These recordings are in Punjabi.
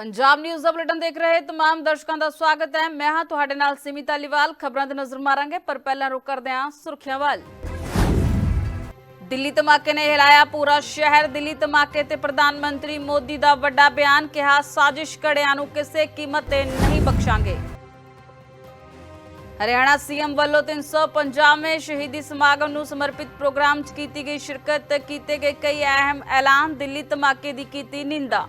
ਪੰਜਾਬ ਨਿਊਜ਼ ਦਾ ਬੁਲੇਟਿਨ ਦੇਖ ਰਹੇ ਤਮਾਮ ਦਰਸ਼ਕਾਂ ਦਾ ਸਵਾਗਤ ਹੈ। ਮੈਂ ਹਾਂ ਤੁਹਾਡੇ ਨਾਲ ਸਿਮਿਤਾ ਲਿਵਾਲ ਖਬਰਾਂ ਤੇ ਨਜ਼ਰ ਮਾਰਾਂਗੇ, ਪਰ ਪਹਿਲਾਂ ਰੁਕ ਕਰਦੇ ਹਾਂ ਸੁਰਖੀਆਂ ਵੱਲ। ਦਿੱਲੀ ਧਮਾਕੇ ਨੇ ਹਿਲਾਇਆ ਪੂਰਾ ਸ਼ਹਿਰ। ਦਿੱਲੀ ਧਮਾਕੇ ਤੇ ਪ੍ਰਧਾਨ ਮੰਤਰੀ ਮੋਦੀ ਦਾ ਵੱਡਾ ਬਿਆਨ ਕਿਹਾ, ਸਾਜ਼ਿਸ਼ ਕੜਿਆਂ ਨੂੰ ਕਿਸੇ ਕੀਮਤ ਤੇ ਨਹੀਂ ਬਖਸ਼ਾਂਗੇ। ਹਰਿਆਣਾ ਸੀਐਮ ਵੱਲੋਂ 350ਵੇਂ ਸ਼ਹੀਦੀ ਸਮਾਗਮ ਨੂੰ ਸਮਰਪਿਤ ਪ੍ਰੋਗਰਾਮ 'ਚ ਕੀਤੀ ਗਈ ਸ਼ਿਰਕਤ, ਕੀਤੇ ਗਏ ਕਈ ਅਹਿਮ ਐਲਾਨ। ਦਿੱਲੀ ਧਮਾਕੇ ਦੀ ਕੀਤੀ ਨਿੰਦਾ।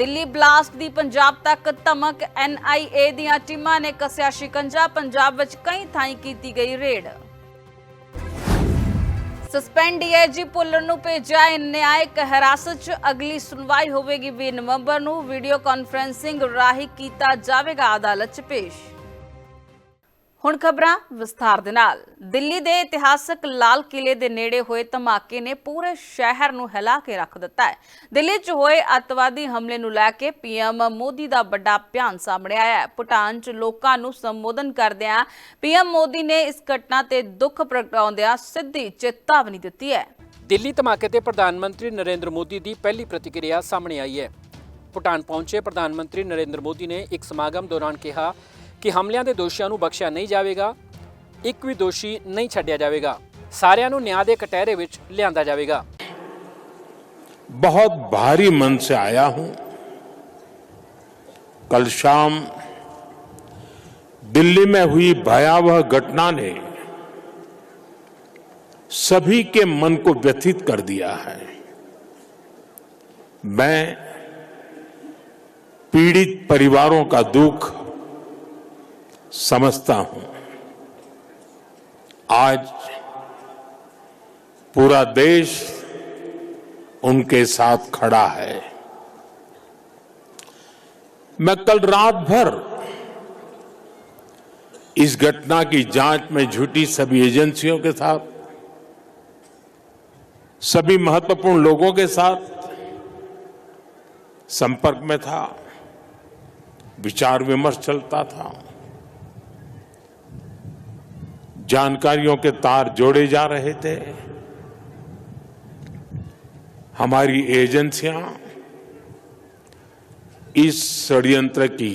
ਦਿੱਲੀ ਬਲਾਸਟ ਦੀ ਪੰਜਾਬ ਤੱਕ ਧਮਕ ਐਨਆਈਏ ਦੀਆਂ ਟੀਮਾਂ ਨੇ ਕੱਸਿਆ ਸ਼ਿਕੰਜਾ, ਪੰਜਾਬ ਵਿੱਚ ਕਈ ਥਾਈਂ ਕੀਤੀ ਗਈ ਰੇਡ। ਸਸਪੈਂਡ ਡੀਆਈਜੀ ਪੁੱਲਰ ਨੂੰ ਭੇਜਿਆ ਨਿਆਇਕ ਹਿਰਾਸਤ 'ਚ ਅਗਲੀ ਸੁਣਵਾਈ ਹੋਵੇਗੀ 20 ਨਵੰਬਰ ਨੂੰ। ਵੀਡੀਓ ਕਾਨਫਰੈਂਸਿੰਗ ਰਾਹੀਂ ਕੀਤਾ ਜਾਵੇਗਾ ਅਦਾਲਤ 'ਚ ਪੇਸ਼। ਹੁਣ ਖਬਰਾਂ ਵਿਸਥਾਰ ਦੇ ਨਾਲ। ਦਿੱਲੀ ਦੇ ਇਤਿਹਾਸਕ ਲਾਲ ਕਿਲੇ ਦੇ ਨੇੜੇ ਹੋਏ ਧਮਾਕੇ ਨੇ ਪੂਰੇ ਸ਼ਹਿਰ ਨੂੰ ਹਿਲਾ ਕੇ ਰੱਖ ਦਿੱਤਾ ਹੈ। ਦਿੱਲੀ 'ਚ ਹੋਏ ਅੱਤਵਾਦੀ ਹਮਲੇ ਨੂੰ ਲੈ ਕੇ ਪੀਐਮ ਮੋਦੀ ਦਾ ਵੱਡਾ ਬਿਆਨ ਸਾਹਮਣੇ ਆਇਆ ਹੈ। ਭੂਟਾਨ 'ਚ ਲੋਕਾਂ ਨੂੰ ਸੰਬੋਧਨ ਕਰਦਿਆਂ ਪੀਐਮ ਮੋਦੀ ਨੇ ਇਸ ਘਟਨਾ ਤੇ ਦੁੱਖ ਪ੍ਰਗਟਾਉਂਦਿਆਂ ਸਿੱਧੀ ਚੇਤਾਵਨੀ ਦਿੱਤੀ ਹੈ। ਦਿੱਲੀ ਧਮਾਕੇ ਤੇ ਪ੍ਰਧਾਨ ਮੰਤਰੀ ਨਰਿੰਦਰ ਮੋਦੀ ਦੀ ਪਹਿਲੀ ਪ੍ਰਤੀਕਿਰਿਆ ਸਾਹਮਣੇ ਆਈ ਹੈ। ਭੂਟਾਨ ਪਹੁੰਚੇ ਪ੍ਰਧਾਨ ਮੰਤਰੀ ਨਰਿੰਦਰ ਮੋਦੀ ਨੇ ਇੱਕ ਸਮਾਗਮ ਦੌਰਾਨ ਕਿਹਾ ਕਿ ਹਮਲਿਆਂ ਦੇ ਦੋਸ਼ੀਆਂ ਨੂੰ ਬਖਸ਼ਿਆ ਨਹੀਂ ਜਾਵੇਗਾ ਇੱਕ ਵੀ ਦੋਸ਼ੀ ਨਹੀਂ ਛੱਡਿਆ ਜਾਵੇਗਾ ਸਾਰਿਆਂ ਨੂੰ ਨਿਆਂ ਦੇ ਕਟਹਿਰੇ ਵਿੱਚ ਲਿਆਂਦਾ ਜਾਵੇਗਾ बहुत भारी मन से आया हूं कल शाम दिल्ली में हुई भयावह घटना ने सभी के मन को व्यथित कर दिया है मैं पीड़ित परिवारों का दुख समझता हूँ। आज पूरा देश उनके साथ खड़ा है। मैं कल रात भर इस घटना की जाँच में जुटी सभी एजेंसियों के साथ, सभी महत्वपूर्ण लोगों के साथ संपर्क में था, विचार विमर्श चलता था। जानकारियों के तार जोड़े जा रहे थे। हमारी एजेंसियाँ इस षड्यंत्र की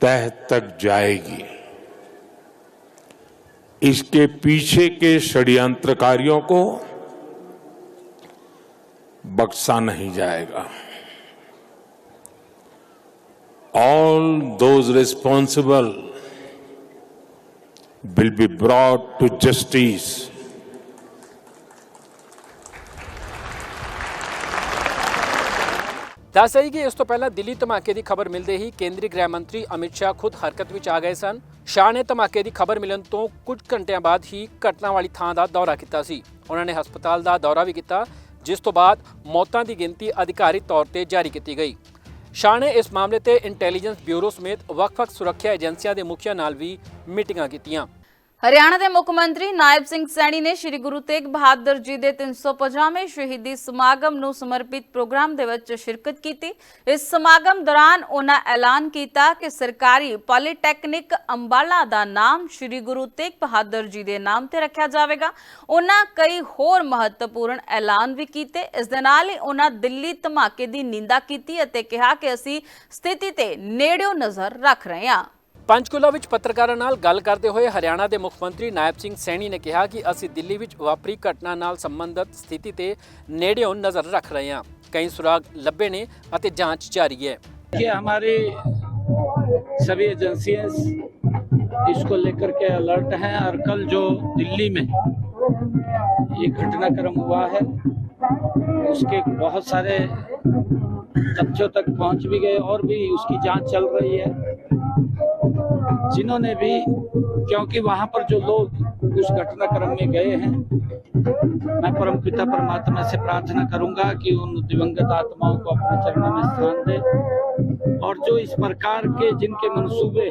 तह तक जाएगी। इसके पीछे के षड्यंत्रकारियों को बक्सा नहीं जाएगा। All those responsible will be brought to justice. ਦੱਸ ਰਹੀ ਕਿ ਇਸ ਤੋਂ ਪਹਿਲਾਂ ਦਿੱਲੀ ਧਮਾਕੇ ਦੀ ਖਬਰ ਮਿਲਦੇ ਹੀ ਕੇਂਦਰੀ ਗ੍ਰਹਿ ਮੰਤਰੀ ਅਮਿਤ ਸ਼ਾਹ ਖੁਦ ਹਰਕਤ ਵਿੱਚ ਆ ਗਏ ਸਨ। ਸ਼ਾਹ ਨੇ ਧਮਾਕੇ ਦੀ ਖਬਰ ਮਿਲਣ ਤੋਂ ਕੁਝ ਘੰਟਿਆਂ ਬਾਅਦ ਹੀ ਘਟਨਾ ਵਾਲੀ ਥਾਂ ਦਾ ਦੌਰਾ ਕੀਤਾ ਸੀ। ਉਹਨਾਂ ਨੇ ਹਸਪਤਾਲ ਦਾ ਦੌਰਾ ਵੀ ਕੀਤਾ, ਜਿਸ ਤੋਂ ਬਾਅਦ ਮੌਤਾਂ ਦੀ ਗਿਣਤੀ ਅਧਿਕਾਰਿਤ ਤੌਰ ਤੇ ਜਾਰੀ ਕੀਤੀ ਗਈ। ਸ਼ਾਹ ਨੇ ਇਸ ਮਾਮਲੇ ਤੇ ਇੰਟੈਲੀਜੈਂਸ ਬਿਊਰੋ ਸਮੇਤ ਵੱਖ-ਵੱਖ ਸੁਰੱਖਿਆ ਏਜੰਸੀਆਂ ਦੇ ਮੁਖੀਆਂ ਨਾਲ ਵੀ ਮੀਟਿੰਗਾਂ ਕੀਤੀਆਂ। ਹਰਿਆਣਾ ਦੇ ਮੁੱਖ ਮੰਤਰੀ ਨਾਇਬ ਸਿੰਘ ਸੈਣੀ ਨੇ ਸ੍ਰੀ ਗੁਰੂ ਤੇਗ ਬਹਾਦਰ ਜੀ ਦੇ 350ਵੇਂ ਸ਼ਹੀਦੀ ਸਮਾਗਮ ਨੂੰ ਸਮਰਪਿਤ ਪ੍ਰੋਗਰਾਮ ਦੇ ਵਿੱਚ ਸ਼ਿਰਕਤ ਕੀਤੀ। ਇਸ ਸਮਾਗਮ ਦੌਰਾਨ ਉਹਨਾਂ ਐਲਾਨ ਕੀਤਾ ਕਿ ਸਰਕਾਰੀ ਪੋਲੀਟੈਕਨਿਕ ਅੰਬਾਲਾ ਦਾ ਨਾਮ ਸ੍ਰੀ ਗੁਰੂ ਤੇਗ ਬਹਾਦਰ ਜੀ ਦੇ ਨਾਮ ਤੇ ਰੱਖਿਆ ਜਾਵੇਗਾ। ਉਹਨਾਂ ਕਈ ਹੋਰ ਮਹੱਤਵਪੂਰਨ ਐਲਾਨ ਵੀ ਕੀਤੇ। ਇਸ ਦੇ ਨਾਲ ਹੀ ਉਹਨਾਂ ਦਿੱਲੀ ਧਮਾਕੇ ਦੀ ਨਿੰਦਾ ਕੀਤੀ ਅਤੇ ਕਿਹਾ ਕਿ ਅਸੀਂ ਸਥਿਤੀ ਤੇ ਨੇੜਿਓਂ ਨਜ਼ਰ ਰੱਖ ਰਹੇ ਹਾਂ। ਪੰਚਕੂਲਾ ਵਿੱਚ ਪੱਤਰਕਾਰਾਂ ਨਾਲ ਗੱਲ ਕਰਦੇ ਹੋਏ ਹਰਿਆਣਾ ਦੇ ਮੁੱਖ ਮੰਤਰੀ ਨਾਇਬ ਸਿੰਘ ਸੈਣੀ ਨੇ ਕਿਹਾ ਕਿ ਅਸੀਂ ਦਿੱਲੀ ਵਿੱਚ ਵਾਪਰੀ ਘਟਨਾ ਨਾਲ ਸੰਬੰਧਿਤ ਸਥਿਤੀ ਤੇ ਨੇੜਿਓਂ ਨਜ਼ਰ ਰੱਖ ਰਹੇ ਹਾਂ ਕਈ ਸੁਰਾਗ ਲੱਭੇ ਨੇ ਅਤੇ ਜਾਂਚ ਜਾਰੀ ਹੈ कि हमारी सभी एजेंसियां इसको लेकर के अलर्ट हैं और कल जो दिल्ली में ये घटनाक्रम हुआ है उसके बहुत सारे तथ्यों तक पहुंच भी गए और भी उसकी जांच चल रही है जिन्होंने भी क्योंकि वहां पर जो लोग उस घटनाक्रम में गए हैं मैं परम पिता परमात्मा से प्रार्थना करूंगा कि उन दिवंगत आत्माओं को अपने चरणों में स्थान दे और जो इस प्रकार के जिनके मंसूबे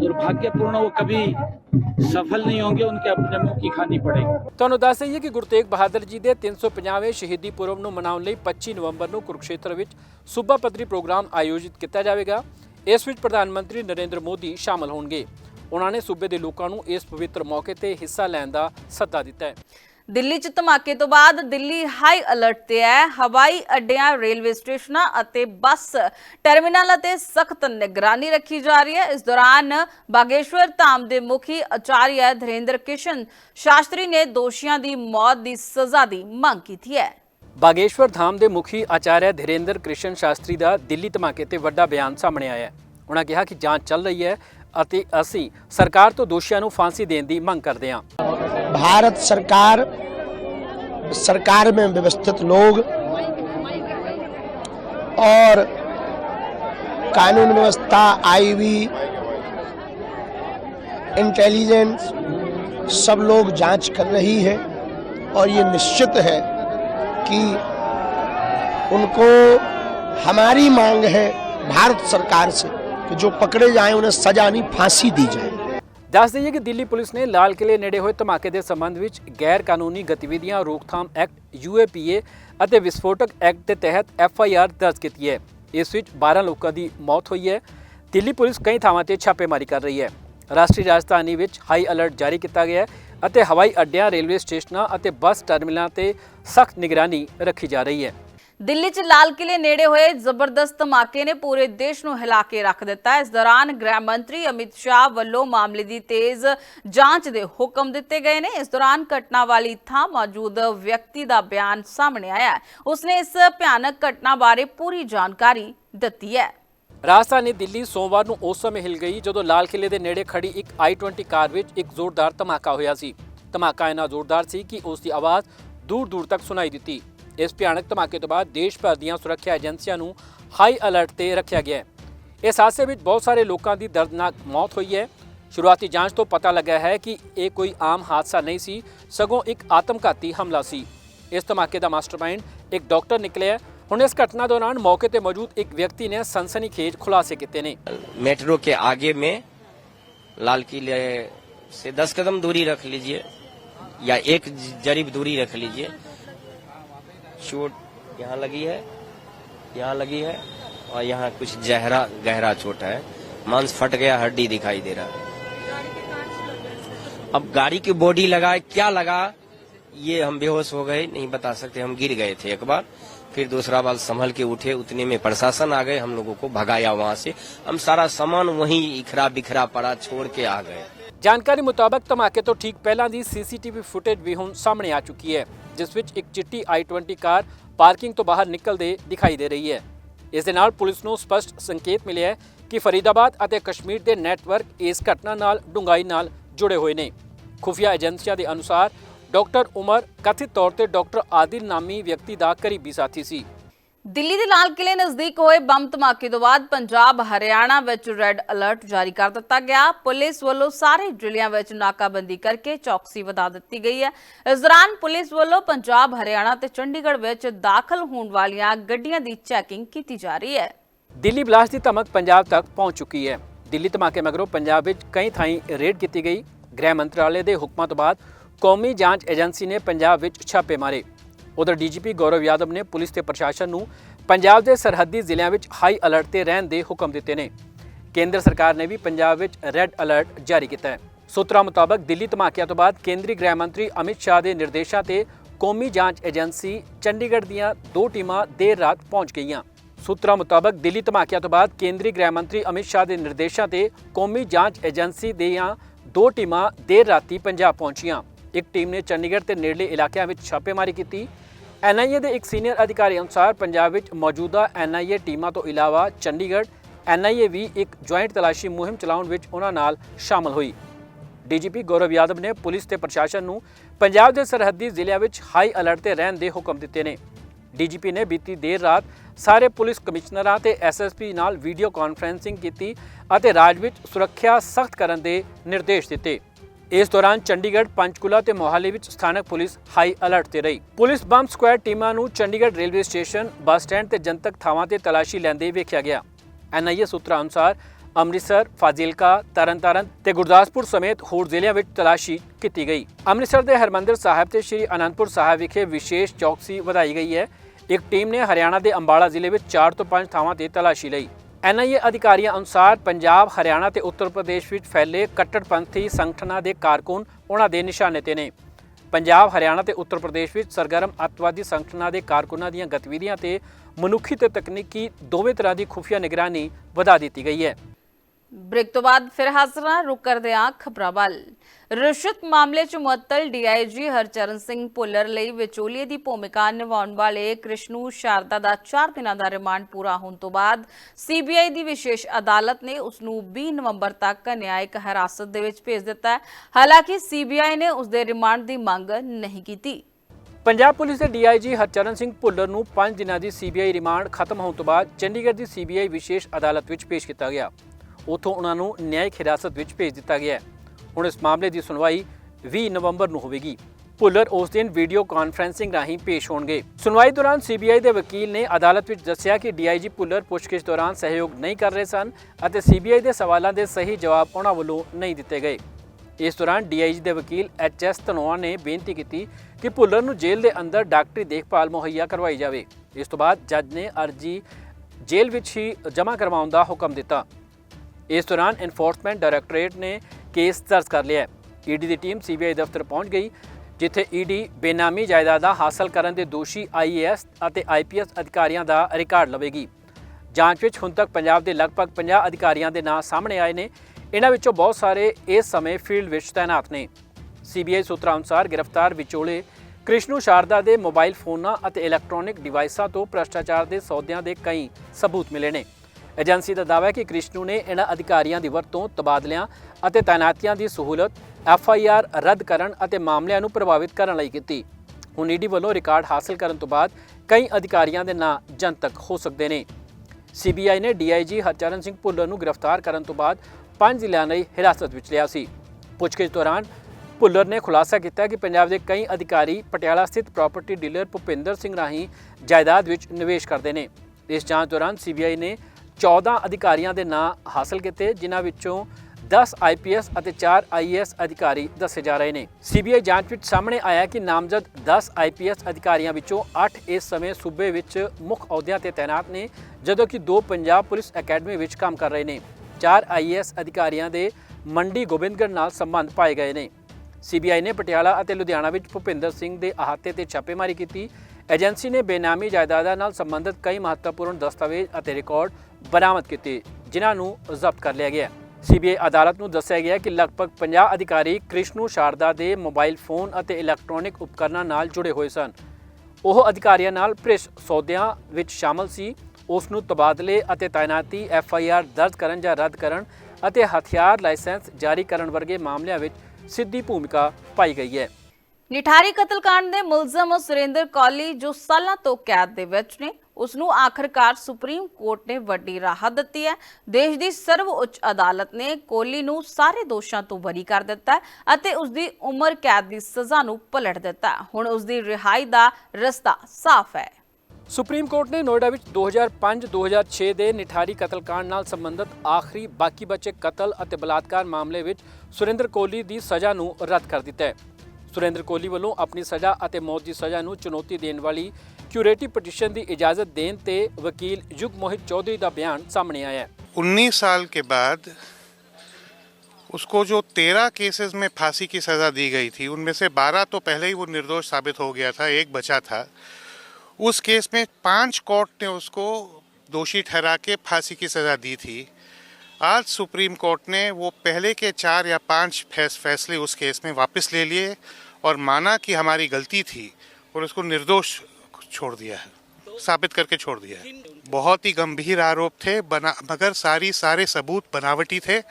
दुर्भाग्यपूर्ण वो कभी सफल नहीं होंगे उनके अपने मुंह की खानी पड़ेगी ਤੁਹਾਨੂੰ ਦੱਸ ਦਈਏ ਕਿ ਗੁਰੂ ਤੇਗ ਬਹਾਦਰ ਜੀ ਦੇ 350ਵੇਂ ਸ਼ਹੀਦੀ ਪੁਰਬ ਨੂੰ ਮਨਾਉਣ ਲਈ 25 ਨਵੰਬਰ ਨੂੰ ਕੁਰੂਕਸ਼ੇਤਰ ਵਿੱਚ ਸੂਬਾ ਪੱਧਰੀ ਪ੍ਰੋਗਰਾਮ ਆਯੋਜਿਤ ਕੀਤਾ ਜਾਵੇਗਾ ਇਸ ਵਿੱਚ ਪ੍ਰਧਾਨ ਮੰਤਰੀ ਨਰਿੰਦਰ ਮੋਦੀ ਸ਼ਾਮਲ ਹੋਣਗੇ। ਉਹਨਾਂ ਨੇ ਸੂਬੇ ਦੇ ਲੋਕਾਂ ਨੂੰ ਇਸ ਪਵਿੱਤਰ ਮੌਕੇ ਤੇ ਹਿੱਸਾ ਲੈਣ ਦਾ ਸੱਦਾ ਦਿੱਤਾ ਹੈ। ਦਿੱਲੀ 'ਚ ਧਮਾਕੇ ਤੋਂ ਬਾਅਦ ਦਿੱਲੀ ਹਾਈ ਅਲਰਟ ਤੇ ਹੈ। ਹਵਾਈ ਅੱਡਿਆਂ, ਰੇਲਵੇ ਸਟੇਸ਼ਨਾਂ ਅਤੇ ਬੱਸ ਟਰਮੀਨਲ ਅਤੇ ਸਖਤ ਨਿਗਰਾਨੀ ਰੱਖੀ ਜਾ ਰਹੀ ਹੈ। ਇਸ ਦੌਰਾਨ ਬਾਗੇਸ਼ਵਰ ਧਾਮ ਦੇ ਮੁਖੀ ਆਚਾਰੀਆ ਧਿਰੇਂਦਰ ਕਿਸ਼ਨ ਸ਼ਾਸਤਰੀ ਨੇ ਦੋਸ਼ੀਆਂ ਦੀ ਮੌਤ ਦੀ ਸਜ਼ਾ ਦੀ ਮੰਗ ਕੀਤੀ ਹੈ। ਬਾਗੇਸ਼ਵਰ ਧਾਮ ਦੇ ਮੁਖੀ ਆਚਾਰਿਆ ਧਿਰੇਂਦਰ ਕ੍ਰਿਸ਼ਨ ਸ਼ਾਸਤਰੀ ਦਾ ਦਿੱਲੀ ਧਮਾਕੇ ਤੇ ਵੱਡਾ ਬਿਆਨ ਸਾਹਮਣੇ ਆਇਆ ਹੈ ਉਹਨਾਂ ਕਿਹਾ ਕਿ ਜਾਂਚ ਚੱਲ ਰਹੀ ਹੈ ਅਤੇ ਅਸੀਂ ਸਰਕਾਰ ਤੋਂ ਦੋਸ਼ੀਆਂ ਨੂੰ ਫਾਂਸੀ ਦੇਣ ਦੀ ਮੰਗ ਕਰਦੇ ਹਾਂ भारत सरकार सरकार में व्यवस्थित लोग और कानून व्यवस्था आईबी इंटेलिजेंस सब लोग जांच कर रही है और ये निश्चित है कि उनको हमारी मांग है भारत सरकार से कि जो पकड़े जाएं उन्हें सजा नहीं फांसी दी जाए ਦੱਸ ਦਈਏ ਕਿ ਦਿੱਲੀ ਪੁਲਿਸ ਨੇ ਲਾਲ ਕਿਲੇ ਨੇੜੇ ਹੋਏ ਧਮਾਕੇ ਦੇ ਸੰਬੰਧ ਵਿੱਚ ਗੈਰ ਕਾਨੂੰਨੀ ਗਤੀਵਿਧੀਆਂ ਰੋਕਥਾਮ ਐਕਟ ਯੂਏਪੀਏ ਅਤੇ ਵਿਸਫੋਟਕ ਐਕਟ ਦੇ ਤਹਿਤ ਐਫਆਈਆਰ ਦਰਜ ਕੀਤੀ ਹੈ ਇਸ ਵਿੱਚ 12 ਲੋਕਾਂ ਦੀ ਮੌਤ ਹੋਈ ਹੈ ਦਿੱਲੀ ਪੁਲਿਸ ਕਈ ਥਾਵਾਂ ਤੇ ਛਾਪੇਮਾਰੀ ਕਰ ਰਹੀ ਹੈ ਰਾਸ਼ਟਰੀ ਰਾਜਧਾਨੀ ਵਿੱਚ ਹਾਈ ਅਲਰਟ ਜਾਰੀ ਕੀਤਾ ਗਿਆ ਹੈ ਅਤੇ ਹਵਾਈ ਅੱਡਿਆਂ, ਰੇਲਵੇ ਸਟੇਸ਼ਨਾਂ ਅਤੇ ਬੱਸ ਟਰਮੀਨਲਾਂ ਤੇ ਸਖਤ ਨਿਗਰਾਨੀ ਰੱਖੀ ਜਾ ਰਹੀ ਹੈ। ਦਿੱਲੀ 'ਚ ਲਾਲ ਕਿਲੇ ਨੇੜੇ ਹੋਏ ਜ਼ਬਰਦਸਤ ਧਮਾਕੇ ਨੇ ਪੂਰੇ ਦੇਸ਼ ਨੂੰ ਹਿਲਾ ਕੇ ਰੱਖ ਦਿੱਤਾ। ਇਸ ਦੌਰਾਨ ਗ੍ਰਹਿ ਮੰਤਰੀ ਅਮਿਤ ਸ਼ਾਹ ਵੱਲੋਂ ਮਾਮਲੇ ਦੀ ਤੇਜ਼ ਜਾਂਚ ਦੇ ਹੁਕਮ ਦਿੱਤੇ ਗਏ ਨੇ। ਇਸ ਦੌਰਾਨ ਘਟਨਾ ਵਾਲੀ ਥਾਂ ਮੌਜੂਦ ਵਿਅਕਤੀ ਦਾ ਬਿਆਨ ਸਾਹਮਣੇ ਆਇਆ ਉਸਨੇ ਇਸ ਭਿਆਨਕ ਘਟਨਾ ਬਾਰੇ ਪੂਰੀ ਜਾਣਕਾਰੀ ਦਿੱਤੀ ਹੈ। ਰਾਜਧਾਨੀ ਦਿੱਲੀ ਸੋਮਵਾਰ ਨੂੰ ਉਸ ਸਮੇਂ ਹਿਲ ਗਈ ਜਦੋਂ ਲਾਲ ਕਿਲੇ ਦੇ ਨੇੜੇ ਖੜੀ ਇੱਕ i20 ਕਾਰ ਵਿੱਚ ਇੱਕ ਜ਼ੋਰਦਾਰ ਧਮਾਕਾ ਹੋਇਆ ਸੀ। ਧਮਾਕਾ ਇੰਨਾ ਜ਼ੋਰਦਾਰ ਸੀ ਕਿ ਉਸ ਦੀ ਆਵਾਜ਼ ਦੂਰ ਦੂਰ ਤੱਕ ਸੁਣਾਈ ਦਿੱਤੀ। ਇਸ ਭਿਆਨਕ ਧਮਾਕੇ ਤੋਂ ਬਾਅਦ ਦੇਸ਼ ਭਰ ਦੀਆਂ ਸੁਰੱਖਿਆ ਏਜੰਸੀਆਂ ਨੂੰ ਹਾਈ ਅਲਰਟ ਤੇ ਰੱਖਿਆ ਗਿਆ ਹੈ। ਇਸ ਹਾਦਸੇ ਵਿੱਚ ਬਹੁਤ ਸਾਰੇ ਲੋਕਾਂ ਦੀ ਦਰਦਨਾਕ ਮੌਤ ਹੋਈ ਹੈ। ਸ਼ੁਰੂਆਤੀ ਜਾਂਚ ਤੋਂ ਪਤਾ ਲੱਗਾ ਹੈ ਕਿ ਇਹ ਕੋਈ ਆਮ ਹਾਦਸਾ ਨਹੀਂ ਸੀ, ਸਗੋਂ ਇੱਕ ਆਤਮਘਾਤੀ ਹਮਲਾ ਸੀ। ਇਸ ਧਮਾਕੇ ਦਾ ਮਾਸਟਰਮਾਈਂਡ ਇੱਕ ਡਾਕਟਰ ਨਿਕਲਿਆ ਹੁਣ ਇਸ ਘਟਨਾ ਦੌਰਾਨ ਮੌਕੇ ਤੇ ਮੌਜੂਦ ਇੱਕ ਵਿਅਕਤੀ ਨੇ ਸਨਸਨੀਖੇਜ ਖੁਲਾਸੇ ਕੀਤੇ ਨੇ मेट्रो के आगे में लाल किले से दस कदम दूरी रख लीजिए या एक जरीब दूरी रख लीजिए चोट यहाँ लगी है यहाँ लगी है और यहाँ कुछ गहरा गहरा चोट है मांस फट गया हड्डी दिखाई दे रहा है अब गाड़ी की बॉडी लगा क्या लगा ये हम बेहोश हो गए नहीं बता सकते हम गिर गए थे एक बार फिर दूसरा बार संभल के उठे उतने में प्रशासन आ गए हम लोगों को भगाया वहां से हम सारा सामान वहीं इखरा बिखरा पड़ा छोड़ के आ गए ਜਾਣਕਾਰੀ ਮੁਤਾਬਕ ਧਮਾਕੇ ਤੋਂ ਠੀਕ ਪਹਿਲਾਂ ਦੀ ਸੀਸੀਟੀਵੀ ਫੁਟੇਜ ਵੀ ਹੁਣ ਸਾਹਮਣੇ ਆ ਚੁੱਕੀ ਹੈ ਜਿਸ ਵਿੱਚ ਇੱਕ ਚਿੱਟੀ i20 ਕਾਰ ਪਾਰਕਿੰਗ ਤੋਂ ਬਾਹਰ ਨਿਕਲਦੇ ਦਿਖਾਈ ਦੇ ਰਹੀ ਹੈ ਇਸ ਦੇ ਨਾਲ ਪੁਲਿਸ ਨੂੰ ਸਪਸ਼ਟ ਸੰਕੇਤ ਮਿਲਿਆ ਹੈ ਕਿ ਫਰੀਦਾਬਾਦ ਅਤੇ ਕਸ਼ਮੀਰ ਦੇ ਨੈਟਵਰਕ ਇਸ ਘਟਨਾ ਨਾਲ ਡੂੰਘਾਈ ਨਾਲ ਜੁੜੇ ਹੋਏ ਨੇ ਖੁਫੀਆ ਏਜੰਸੀਆਂ ਦੇ ਅਨੁਸਾਰ ਡਾਕਟਰ ਉਮਰ ਕਥਿਤ ਤੌਰ ਤੇ ਡਾਕਟਰ ਆਦਿਲ ਨਾਮੀ ਵਿਅਕਤੀ ਦਾ ਕਰੀਬੀ ਸਾਥੀ ਸੀ। ਦਿੱਲੀ ਦੇ ਲਾਲ ਕਿਲੇ ਨਜ਼ਦੀਕ ਹੋਏ ਬੰਬ ਧਮਾਕੇ ਤੋਂ ਬਾਅਦ ਪੰਜਾਬ ਹਰਿਆਣਾ ਵਿੱਚ ਰੈੱਡ ਅਲਰਟ ਜਾਰੀ ਕਰ ਦਿੱਤਾ ਗਿਆ। ਪੁਲਿਸ ਵੱਲੋਂ ਸਾਰੇ ਜ਼ਿਲ੍ਹਿਆਂ ਵਿੱਚ ਨਾਕਾਬੰਦੀ ਕਰਕੇ ਚੌਕਸੀ ਵਧਾ ਦਿੱਤੀ ਗਈ ਹੈ। ਇਸ ਦੌਰਾਨ ਪੁਲਿਸ ਵੱਲੋਂ ਪੰਜਾਬ ਹਰਿਆਣਾ ਤੇ ਚੰਡੀਗੜ੍ਹ ਵਿੱਚ ਦਾਖਲ ਹੋਣ ਵਾਲੀਆਂ ਗੱਡੀਆਂ ਦੀ ਚੈਕਿੰਗ ਕੀਤੀ ਜਾ ਰਹੀ ਹੈ। ਦਿੱਲੀ ਬਲਾਸਟ ਦੀ ਧਮਕ ਪੰਜਾਬ ਤੱਕ ਪਹੁੰਚ ਚੁੱਕੀ ਹੈ। ਦਿੱਲੀ ਧਮਾਕੇ ਮਗਰੋਂ ਪੰਜਾਬ ਵਿੱਚ ਕਈ ਥਾਈਂ ਰੇਡ ਕੀਤੀ ਗਈ। ਗ੍ਰਹਿ ਮੰਤਰਾਲੇ ਦੇ ਹੁਕਮਾਂ ਤੋਂ ਬਾਅਦ ਕੌਮੀ ਜਾਂਚ ਏਜੰਸੀ ਨੇ ਪੰਜਾਬ ਵਿੱਚ ਛਾਪੇ ਮਾਰੇ। ਉਧਰ ਡੀਜੀਪੀ ਗੌਰਵ ਯਾਦਵ ਨੇ ਪੁਲਿਸ ਤੇ ਪ੍ਰਸ਼ਾਸਨ ਨੂੰ ਪੰਜਾਬ ਦੇ ਸਰਹੱਦੀ ਜ਼ਿਲ੍ਹਿਆਂ ਵਿੱਚ ਹਾਈ ਅਲਰਟ ਤੇ ਰਹਿਣ ਦੇ ਹੁਕਮ ਦਿੱਤੇ ਨੇ। ਕੇਂਦਰ ਸਰਕਾਰ ਨੇ ਵੀ ਪੰਜਾਬ ਵਿੱਚ ਰੈੱਡ ਅਲਰਟ ਜਾਰੀ ਕੀਤਾ ਹੈ। ਸੂਤਰਾਂ ਮੁਤਾਬਕ ਦਿੱਲੀ ਧਮਾਕਿਆਂ ਤੋਂ ਬਾਅਦ ਕੇਂਦਰੀ ਗ੍ਰਹਿ ਮੰਤਰੀ ਅਮਿਤ ਸ਼ਾਹ ਦੇ ਨਿਰਦੇਸ਼ਾਂ ਤੇ ਕੌਮੀ ਜਾਂਚ ਏਜੰਸੀ ਚੰਡੀਗੜ੍ਹ ਦੀਆਂ ਦੋ ਟੀਮਾਂ ਦੇਰ ਰਾਤ ਪਹੁੰਚ ਗਈਆਂ। ਸੂਤਰਾਂ ਮੁਤਾਬਕ ਦਿੱਲੀ ਧਮਾਕਿਆਂ ਤੋਂ ਬਾਅਦ ਕੇਂਦਰੀ ਗ੍ਰਹਿ ਮੰਤਰੀ ਅਮਿਤ ਸ਼ਾਹ ਦੇ ਨਿਰਦੇਸ਼ਾਂ ਤੇ ਕੌਮੀ ਜਾਂਚ ਏਜੰਸੀ ਦੀਆਂ ਦੋ ਟੀਮਾਂ ਦੇਰ ਰਾਤੀ ਪੰਜਾਬ ਪਹੁੰਚੀਆਂ। ਇੱਕ ਟੀਮ ਨੇ ਚੰਡੀਗੜ੍ਹ ਤੇ ਨੇੜਲੇ ਇਲਾਕਿਆਂ ਵਿੱਚ ਛਾਪੇਮਾਰੀ ਕੀਤੀ। ਐਨਆਈਏ ਦੇ ਇੱਕ ਸੀਨੀਅਰ ਅਧਿਕਾਰੀ ਅਨੁਸਾਰ ਪੰਜਾਬ ਵਿੱਚ ਮੌਜੂਦਾ ਐਨਆਈਏ ਟੀਮਾਂ ਤੋਂ ਇਲਾਵਾ ਚੰਡੀਗੜ੍ਹ ਐਨਆਈਏ ਵੀ ਇੱਕ ਜੁਆਇੰਟ ਤਲਾਸ਼ੀ ਮੁਹਿੰਮ ਚਲਾਉਣ ਵਿੱਚ ਉਹਨਾਂ ਨਾਲ ਸ਼ਾਮਲ ਹੋਈ। ਡੀਜੀਪੀ ਗੌਰਵ ਯਾਦਵ ਨੇ ਪੁਲਿਸ ਤੇ ਪ੍ਰਸ਼ਾਸਨ ਨੂੰ ਪੰਜਾਬ ਦੇ ਸਰਹੱਦੀ ਜ਼ਿਲ੍ਹਿਆਂ ਵਿੱਚ ਹਾਈ ਅਲਰਟ ਤੇ ਰਹਿਣ ਦੇ ਹੁਕਮ ਦਿੱਤੇ ਨੇ। ਡੀਜੀਪੀ ਨੇ ਬੀਤੀ ਦੇਰ ਰਾਤ ਸਾਰੇ ਪੁਲਿਸ ਕਮਿਸ਼ਨਰਾਂ ਤੇ ਐਸਐਸਪੀ ਨਾਲ ਵੀਡੀਓ ਕਾਨਫਰੈਂਸਿੰਗ ਕੀਤੀ ਅਤੇ ਰਾਜ ਵਿੱਚ ਸੁਰੱਖਿਆ ਸਖਤ ਕਰਨ ਦੇ ਨਿਰਦੇਸ਼ ਦਿੱਤੇ। ਇਸ ਦੌਰਾਨ ਚੰਡੀਗੜ੍ਹ, ਪੰਚਕੂਲਾ ਤੇ ਮੋਹਾਲੀ ਵਿੱਚ ਸਥਾਨਕ ਪੁਲਿਸ ਹਾਈ ਅਲਰਟ ਤੇ ਰਹੀ। ਪੁਲਿਸ ਬੰਬ ਸਕੁਐਡ ਟੀਮਾਂ ਨੂੰ Chandigarh railway station, bus stand ਤੇ ਜਨਤਕ ਥਾਵਾਂ ਤੇ ਤਲਾਸ਼ੀ ਲੈਂਦੇ ਵੇਖਿਆ ਗਿਆ। ਐਨਆਈਏ ਸੂਤਰਾਂ ਅਨੁਸਾਰ ਅੰਮ੍ਰਿਤਸਰ, ਫਾਜ਼ਿਲਕਾ, ਤਰਨਤਾਰਨ ਤੇ ਗੁਰਦਾਸਪੁਰ ਸਮੇਤ ਹੋਰ ਜ਼ਿਲ੍ਹਿਆਂ ਵਿੱਚ ਤਲਾਸ਼ੀ ਕੀਤੀ ਗਈ। ਅੰਮ੍ਰਿਤਸਰ ਦੇ ਹਰਮੰਦਰ ਸਾਹਿਬ ਤੇ ਸ੍ਰੀ ਅਨੰਦਪੁਰ ਸਾਹਿਬ ਵਿਖੇ ਵਿਸ਼ੇਸ਼ ਚੌਕਸੀ ਵਧਾਈ ਗਈ ਹੈ। ਇੱਕ ਟੀਮ ਨੇ ਹਰਿਆਣਾ ਦੇ ਅੰਬਾਲਾ ਜ਼ਿਲ੍ਹੇ ਵਿੱਚ 4 ਤੋਂ 5 ਥਾਵਾਂ ਤੇ ਤਲਾਸ਼ੀ ਲਈ। ਐਨਆਈਏ ਅਧਿਕਾਰੀਆਂ ਅਨੁਸਾਰ ਪੰਜਾਬ, ਹਰਿਆਣਾ ਤੇ ਉੱਤਰ ਪ੍ਰਦੇਸ਼ ਵਿੱਚ ਫੈਲੇ ਕੱਟੜਪੰਥੀ ਸੰਗਠਨਾਂ ਦੇ ਕਾਰਕੁਨ ਉਹਨਾਂ ਦੇ ਨਿਸ਼ਾਨੇ ਤੇ ਨੇ। ਪੰਜਾਬ, ਹਰਿਆਣਾ ਤੇ ਉੱਤਰ ਪ੍ਰਦੇਸ਼ ਵਿੱਚ ਸਰਗਰਮ ਅੱਤਵਾਦੀ ਸੰਗਠਨਾਂ ਦੇ ਕਾਰਕੁਨਾਂ ਦੀਆਂ ਗਤੀਵਿਧੀਆਂ ਤੇ ਮਨੁੱਖੀ ਤੇ ਤਕਨੀਕੀ ਦੋਵੇਂ ਤਰ੍ਹਾਂ ਦੀ ਖੁਫੀਆ ਨਿਗਰਾਨੀ ਵਧਾ ਦਿੱਤੀ ਗਈ ਹੈ। ਬ੍ਰੇਕ ਤੋਂ ਬਾਅਦ ਫਿਰ ਹਾਜ਼ਰਾਂ, ਰੁਕ ਕਰਦੇ ਹਾਂ ਖਬਰਾਂ ਵੱਲ। ਰਿਸ਼ਵਤ ਮਾਮਲੇ 'ਚ ਮੁਅੱਤਲ ਡੀਆਈਜੀ ਹਰਚਰਨ ਸਿੰਘ ਭੁੱਲਰ ਲਈ ਵਿਚੋਲੀਏ ਦੀ ਭੂਮਿਕਾ ਨਿਭਾਉਣ ਵਾਲੇ ਕ੍ਰਿਸ਼ਨੂ ਸ਼ਾਰਦਾ ਦਾ 4 ਦਿਨਾਂ ਦਾ ਰਿਮਾਂਡ ਪੂਰਾ ਹੋਣ ਤੋਂ ਬਾਅਦ ਸੀਬੀਆਈ ਦੀ ਵਿਸ਼ੇਸ਼ ਅਦਾਲਤ ਨੇ ਉਸ ਨੂੰ 20 ਨਵੰਬਰ ਤੱਕ ਨਿਆਇਕ ਹਿਰਾਸਤ ਦੇ ਵਿੱਚ ਭੇਜ ਦਿੱਤਾ ਹੈ। ਹਾਲਾਂਕਿ ਸੀਬੀਆਈ ਨੇ ਉਸ ਦੇ ਰਿਮਾਂਡ ਦੀ ਮੰਗ ਨਹੀਂ ਕੀਤੀ। ਪੰਜਾਬ ਪੁਲਿਸ ਦੇ ਡੀਆਈਜੀ ਹਰਚਰਨ ਸਿੰਘ ਭੁੱਲਰ ਨੂੰ 5 ਦਿਨਾਂ ਦੀ ਸੀਬੀਆਈ ਰਿਮਾਂਡ ਖਤਮ ਹੋਣ ਤੋਂ ਬਾਅਦ ਚੰਡੀਗੜ੍ਹ ਦੀ ਸੀਬੀਆਈ ਵਿਸ਼ੇਸ਼ ਅਦਾਲਤ ਵਿੱਚ ਪੇਸ਼ ਕੀਤਾ ਗਿਆ। ਉੱਥੋਂ ਉਹਨਾਂ ਨੂੰ ਨਿਆਇਕ ਹਿਰਾਸਤ ਵਿੱਚ ਭੇਜ ਦਿੱਤਾ ਗਿਆ ਹੈ। ਹੁਣ ਇਸ ਮਾਮਲੇ ਦੀ ਸੁਣਵਾਈ 20 ਨਵੰਬਰ ਨੂੰ ਹੋਵੇਗੀ। ਭੁੱਲਰ ਉਸ ਦਿਨ ਵੀਡੀਓ ਕਾਨਫਰੈਂਸਿੰਗ ਰਾਹੀਂ ਪੇਸ਼ ਹੋਣਗੇ। ਸੁਣਵਾਈ ਦੌਰਾਨ ਸੀਬੀਆਈ ਦੇ ਵਕੀਲ ਨੇ ਅਦਾਲਤ ਵਿੱਚ ਦੱਸਿਆ ਕਿ ਡੀਆਈਜੀ ਭੁੱਲਰ ਪੁੱਛਗਿੱਛ ਦੌਰਾਨ ਸਹਿਯੋਗ ਨਹੀਂ ਕਰ ਰਹੇ ਸਨ ਅਤੇ ਸੀਬੀਆਈ ਦੇ ਸਵਾਲਾਂ ਦੇ ਸਹੀ ਜਵਾਬ ਉਹਨਾਂ ਵੱਲੋਂ ਨਹੀਂ ਦਿੱਤੇ ਗਏ। ਇਸ ਦੌਰਾਨ ਡੀਆਈਜੀ ਦੇ ਵਕੀਲ ਐਚ ਐਸ ਧਨੋਆ ਨੇ ਬੇਨਤੀ ਕੀਤੀ ਕਿ ਭੁੱਲਰ ਨੂੰ ਜੇਲ੍ਹ ਦੇ ਅੰਦਰ ਡਾਕਟਰੀ ਦੇਖਭਾਲ ਮੁਹੱਈਆ ਕਰਵਾਈ ਜਾਵੇ। ਇਸ ਤੋਂ ਬਾਅਦ ਜੱਜ ਨੇ ਅਰਜੀ ਜੇਲ੍ਹ ਵਿੱਚ ਹੀ ਜਮ੍ਹਾਂ ਕਰਵਾਉਣ ਦਾ ਹੁਕਮ ਦਿੱਤਾ। ਇਸ ਦੌਰਾਨ ਐਨਫੋਰਸਮੈਂਟ ਡਾਇਰੈਕਟੋਰੇਟ ਨੇ ਕੇਸ ਦਰਜ ਕਰ ਲਿਆ ਈਡੀ ਦੀ ਟੀਮ ਸੀਬੀਆਈ ਦਫ਼ਤਰ ਪਹੁੰਚ ਗਈ, ਜਿੱਥੇ ਈਡੀ ਬੇਨਾਮੀ ਜਾਇਦਾਦਾਂ ਹਾਸਲ ਕਰਨ ਦੇ ਦੋਸ਼ੀ ਆਈਏਐਸ ਅਤੇ ਆਈਪੀਐਸ ਅਧਿਕਾਰੀਆਂ ਦਾ ਰਿਕਾਰਡ ਲਵੇਗੀ। ਜਾਂਚ ਵਿੱਚ ਹੁਣ ਤੱਕ ਪੰਜਾਬ ਦੇ ਲਗਭਗ 50 ਅਧਿਕਾਰੀਆਂ ਦੇ ਨਾਂ ਸਾਹਮਣੇ ਆਏ ਨੇ। ਇਹਨਾਂ ਵਿੱਚੋਂ ਬਹੁਤ ਸਾਰੇ ਇਸ ਸਮੇਂ ਫੀਲਡ ਵਿੱਚ ਤਾਇਨਾਤ ਨੇ। ਸੀਬੀਆਈ ਸੂਤਰਾਂ ਅਨੁਸਾਰ ਗ੍ਰਿਫਤਾਰ ਵਿਚੋਲੇ ਕ੍ਰਿਸ਼ਨੂ ਸ਼ਾਰਦਾ ਦੇ ਮੋਬਾਈਲ ਫੋਨਾਂ ਅਤੇ ਇਲੈਕਟ੍ਰੋਨਿਕ ਡਿਵਾਈਸਾਂ ਤੋਂ ਭ੍ਰਸ਼ਟਾਚਾਰ ਦੇ ਸੌਦਿਆਂ ਦੇ ਕਈ ਸਬੂਤ ਮਿਲੇ ਨੇ। ਏਜੰਸੀ ਦਾ ਦਾਅਵਾ ਹੈ ਕਿ ਕ੍ਰਿਸ਼ਨੂ ਨੇ ਇਹਨਾਂ ਅਧਿਕਾਰੀਆਂ ਦੀ ਵਰਤੋਂ, ਤਬਾਦਲਿਆਂ ਅਤੇ ਤਾਇਨਾਤੀਆਂ ਦੀ ਸਹੂਲਤ ਐੱਫ ਆਈ ਆਰ ਰੱਦ ਕਰਨ ਅਤੇ ਮਾਮਲਿਆਂ ਨੂੰ ਪ੍ਰਭਾਵਿਤ ਕਰਨ ਲਈ ਕੀਤੀ। ਹੁਣ ਈਡੀ ਵੱਲੋਂ ਰਿਕਾਰਡ ਹਾਸਲ ਕਰਨ ਤੋਂ ਬਾਅਦ ਕਈ ਅਧਿਕਾਰੀਆਂ ਦੇ ਨਾਂ ਜਨਤਕ ਹੋ ਸਕਦੇ ਨੇ। ਸੀਬੀਆਈ ਨੇ ਡੀਆਈਜੀ ਹਰਚਰਨ ਸਿੰਘ ਭੁੱਲਰ ਨੂੰ ਗ੍ਰਿਫਤਾਰ ਕਰਨ ਤੋਂ ਬਾਅਦ ਪੰਜ ਜ਼ਿਲ੍ਹਿਆਂ ਲਈ ਹਿਰਾਸਤ ਵਿੱਚ ਲਿਆ ਸੀ। ਪੁੱਛਗਿੱਛ ਦੌਰਾਨ ਭੁੱਲਰ ਨੇ ਖੁਲਾਸਾ ਕੀਤਾ ਕਿ ਪੰਜਾਬ ਦੇ ਕਈ ਅਧਿਕਾਰੀ ਪਟਿਆਲਾ ਸਥਿਤ ਪ੍ਰਾਪਰਟੀ ਡੀਲਰ ਭੁਪਿੰਦਰ ਸਿੰਘ ਰਾਹੀਂ ਜਾਇਦਾਦ ਵਿੱਚ ਨਿਵੇਸ਼ ਕਰਦੇ ਨੇ। ਇਸ ਜਾਂਚ ਦੌਰਾਨ ਸੀਬੀਆਈ ਨੇ 14 ਅਧਿਕਾਰੀਆਂ ਦੇ ਨਾਂ ਹਾਸਲ ਕੀਤੇ, ਜਿਨ੍ਹਾਂ ਵਿੱਚੋਂ 10 ਆਈਪੀਐਸ ਅਤੇ 4 ਆਈਏਐਸ ਅਧਿਕਾਰੀ ਦੱਸੇ ਜਾ ਰਹੇ ਨੇ। ਸੀਬੀਆਈ ਜਾਂਚ ਵਿੱਚ ਸਾਹਮਣੇ ਆਇਆ ਕਿ ਨਾਮਜ਼ਦ 10 ਆਈਪੀਐਸ ਅਧਿਕਾਰੀਆਂ ਵਿੱਚੋਂ 8 ਇਸ ਸਮੇਂ ਸੂਬੇ ਵਿੱਚ ਮੁੱਖ ਅਹੁਦਿਆਂ ਤੇ ਤਾਇਨਾਤ ਨੇ, ਜਦੋਂ ਕਿ 2 ਪੰਜਾਬ ਪੁਲਿਸ ਅਕੈਡਮੀ ਵਿੱਚ ਕੰਮ ਕਰ ਰਹੇ ਨੇ। 4 ਆਈਏਐਸ ਅਧਿਕਾਰੀਆਂ ਦੇ ਮੰਡੀ ਗੋਬਿੰਦਗੜ੍ਹ ਨਾਲ ਸੰਬੰਧ ਪਾਏ ਗਏ ਨੇ। ਸੀਬੀਆਈ ਨੇ ਪਟਿਆਲਾ ਅਤੇ ਲੁਧਿਆਣਾ ਵਿੱਚ ਭੁਪਿੰਦਰ ਸਿੰਘ ਦੇ ਅਹਾਤੇ ਤੇ ਛਾਪੇਮਾਰੀ ਕੀਤੀ। ਏਜੰਸੀ ਨੇ ਬੇਨਾਮੀ ਜਾਇਦਾਦਾਂ ਨਾਲ ਸੰਬੰਧਿਤ ਕਈ ਮਹੱਤਵਪੂਰਨ ਦਸਤਾਵੇਜ਼ ਅਤੇ ਰਿਕਾਰਡ ਬਰਾਮਦ ਕੀਤੇ, ਜਿਨ੍ਹਾਂ ਨੂੰ ਜ਼ਬਤ ਕਰ ਲਿਆ ਗਿਆ। ਸੀਬੀਆਈ ਅਦਾਲਤ ਨੂੰ ਦੱਸਿਆ ਗਿਆ ਕਿ ਲਗਭਗ 50 ਅਧਿਕਾਰੀ ਕ੍ਰਿਸ਼ਨੂ ਸ਼ਾਰਦਾ ਦੇ ਮੋਬਾਈਲ ਫੋਨ ਅਤੇ ਇਲੈਕਟ੍ਰੋਨਿਕ ਉਪਕਰਨਾਂ ਨਾਲ ਜੁੜੇ ਹੋਏ ਸਨ। ਉਹ ਅਧਿਕਾਰੀਆਂ ਨਾਲ ਭ੍ਰਿਸ਼ ਸੌਦਿਆਂ ਵਿੱਚ ਸ਼ਾਮਲ ਸੀ। ਉਸ ਨੂੰ ਤਬਾਦਲੇ ਅਤੇ ਤਾਇਨਾਤੀ ਐਫਆਈਆਰ ਦਰਜ ਕਰਨ ਜਾਂ ਰੱਦ ਕਰਨ ਅਤੇ ਹਥਿਆਰ ਲਾਇਸੈਂਸ ਜਾਰੀ ਕਰਨ ਵਰਗੇ ਮਾਮਲਿਆਂ ਵਿੱਚ ਸਿੱਧੀ ਭੂਮਿਕਾ ਪਾਈ ਗਈ ਹੈ। ਨਿਠਾਰੀ ਕਤਲकांड ਦੇ ਮੁਲਜ਼ਮ ਸੁਰਿੰਦਰ ਕੌਲੀ, ਜੋ ਸਾਲਾਂ ਤੋਂ ਕੈਦ ਦੇ ਵਿੱਚ ਨੇ ਉਸ ਨੂੰ ਆਖਰਕਾਰ ਸੁਪਰੀਮ ਕੋਰਟ ਨੇ ਵੱਡੀ ਰਾਹਤ ਦਿੱਤੀ ਹੈ। ਦੇਸ਼ ਦੀ ਸਰਵ ਉੱਚ ਅਦਾਲਤ ਨੇ ਕੋਹਲੀ ਨੂੰ ਸਾਰੇ ਦੋਸ਼ਾਂ ਤੋਂ ਬਰੀ ਕਰ ਦਿੱਤਾ ਅਤੇ ਉਸ ਦੀ ਉਮਰ ਕੈਦ ਦੀ ਸਜ਼ਾ ਨੂੰ ਪਲਟ ਦਿੱਤਾ ਹੁਣ ਉਸ ਦੀ ਰਿਹਾਈ ਦਾ ਰਸਤਾ ਸਾਫ਼ ਹੈ। ਸੁਪਰੀਮ ਕੋਰਟ ਨੇ ਨੋਇਡਾ ਵਿੱਚ 2005-2006 ਦੇ ਨਿਠਾਰੀ ਕਤਲकांड ਨਾਲ ਸੰਬੰਧਿਤ ਆਖਰੀ ਬਾਕੀ ਬਚੇ ਕਤਲ ਅਤੇ ਬਲਾਤਕਾਰ ਮਾਮਲੇ ਵਿੱਚ ਸੁਰਿੰਦਰ ਕੋਹਲੀ ਦੀ ਸਜ਼ਾ ਨੂੰ ਰੱਦ ਕਰ ਦਿੱਤਾ ਹੈ। ਸੁਰਿੰਦਰ ਕੋਹਲੀ ਵੱਲੋਂ ਆਪਣੀ ਸਜ਼ਾ ਅਤੇ ਮੌਤ ਦੀ ਸਜ਼ਾ ਨੂੰ ਚੁਣੌਤੀ ਦੇਣ ਵਾਲੀ ਕਿਊਰੇਟਿਵ ਪਟੀਸ਼ਨ ਦੀ ਇਜਾਜ਼ਤ ਦੇਣ ਤੇ ਵਕੀਲ ਯੁਗ ਮੋਹਿਤ ਚੌਧਰੀ ਦਾ ਬਿਆਨ ਸਾਹਮਣੇ ਆਇਆ ਹੈ 19 साल के बाद उसको जो तेरह केसेस में फांसी की सज़ा दी गई थी उनमें से बारह तो पहले ही वो निर्दोष साबित हो गया था एक बचा था उस केस में पांच कोर्ट ने उसको दोषी ठहरा के फांसी की सज़ा दी थी आज सुप्रीम कोर्ट ने वो पहले के चार या पांच फैस, फैसले उस केस में वापस ले लिए और माना कि हमारी गलती थी और उसको निर्दोष छोड़ दिया है साबित करके छोड़ दिया है। बहुत ही गंभीर आरोप थे बना मगर सारी सारे सबूत बनावटी थे